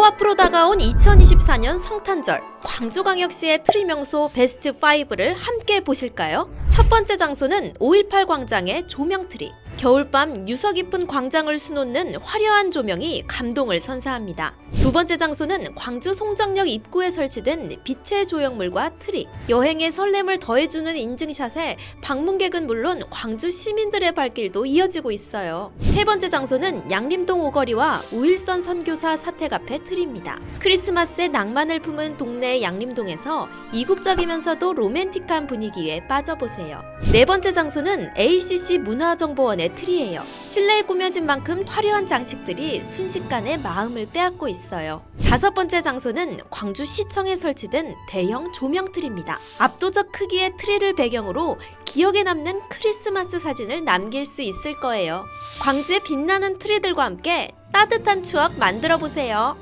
코앞으로 다가온 2024년 성탄절 광주광역시의 트리 명소 베스트 5를 함께 보실까요? 첫 번째 장소는 5.18 광장의 조명트리. 겨울밤 유서 깊은 광장을 수놓는 화려한 조명이 감동을 선사합니다. 두 번째 장소는 광주 송정역 입구에 설치된 빛의 조형물과 트리. 여행의 설렘을 더해주는 인증샷에 방문객은 물론 광주 시민들의 발길도 이어지고 있어요. 세 번째 장소는 양림동 오거리와 우일선 선교사 사택 앞의 트리입니다. 크리스마스의 낭만을 품은 동네 양림동에서 이국적이면서도 로맨틱한 분위기에 빠져보세요. 네 번째 장소는 ACC 문화정보원의 트리예요. 실내에 꾸며진 만큼 화려한 장식들이 순식간에 마음을 빼앗고 있어요. 다섯 번째 장소는 광주시청에 설치된 대형 조명 트리입니다. 압도적 크기의 트리를 배경으로 기억에 남는 크리스마스 사진을 남길 수 있을 거예요. 광주의 빛나는 트리들과 함께 따뜻한 추억 만들어 보세요.